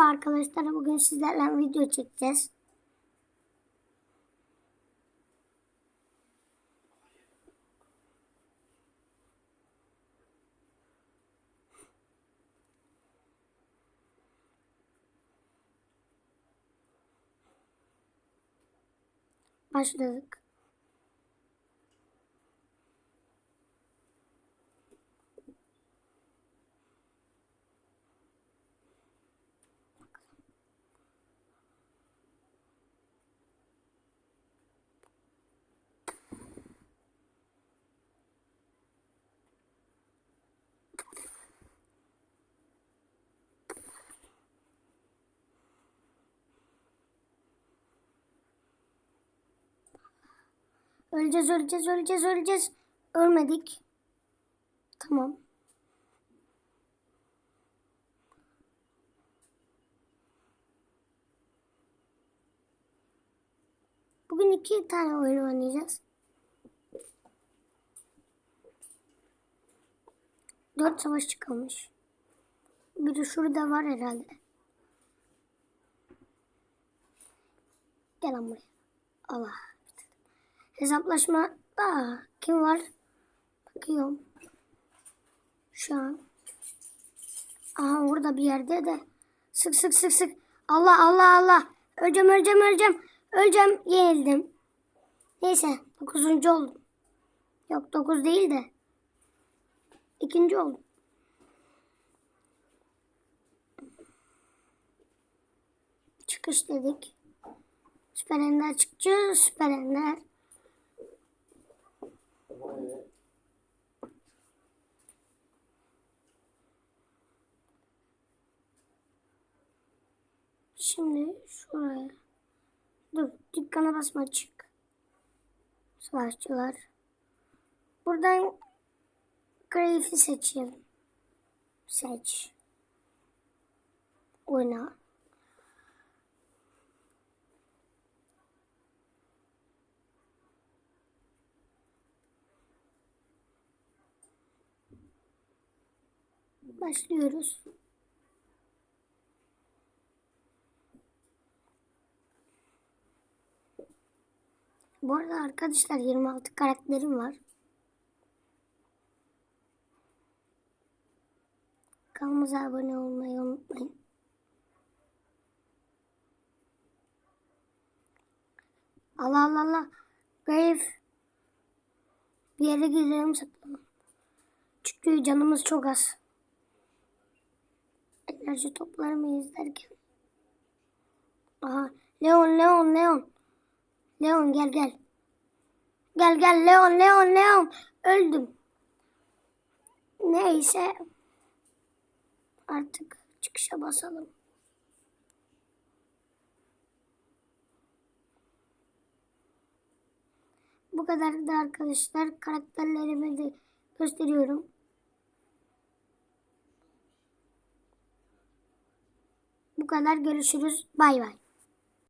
Arkadaşlar bugün sizlerle video çekeceğiz. Başladık. Öleceğiz, öleceğiz, öleceğiz, öleceğiz. Ölmedik. Tamam. Bugün iki tane oyun oynayacağız. Dört savaşçı kalmış. Biri şurada var herhalde. Gel buraya. Allah. Hesaplaşma kim var? Bakıyorum. Şu an. Aha orada bir yerde de. Sık sık sık sık. Allah Allah Allah. Öleceğim öleceğim öleceğim. Öleceğim. Yenildim. Neyse. Dokuzuncu oldum. Yok dokuz değil de. ikinci oldum. Çıkış dedik. Süper Ender çıkacağız. Süper Ender. Şimdi şuraya. Dur dükkana basma çık. Savaşçılar. Buradan Grave'i seçelim. Seç. Oyna. Başlıyoruz. Bu arada arkadaşlar 26 karakterim var. Kanalımıza abone olmayı unutmayın. Allah Allah Allah. Brave. Bir yere gidelim saklanalım. Çünkü canımız çok az. Enerji toplar mıyız derken. Aha. Leon, Leon, Leon. Leon gel gel. Gel gel Leon, Leon, Leon. Öldüm. Neyse. Artık çıkışa basalım. Bu kadar da arkadaşlar. Karakterlerimi de gösteriyorum. Bu kadar görüşürüz. Bay bay.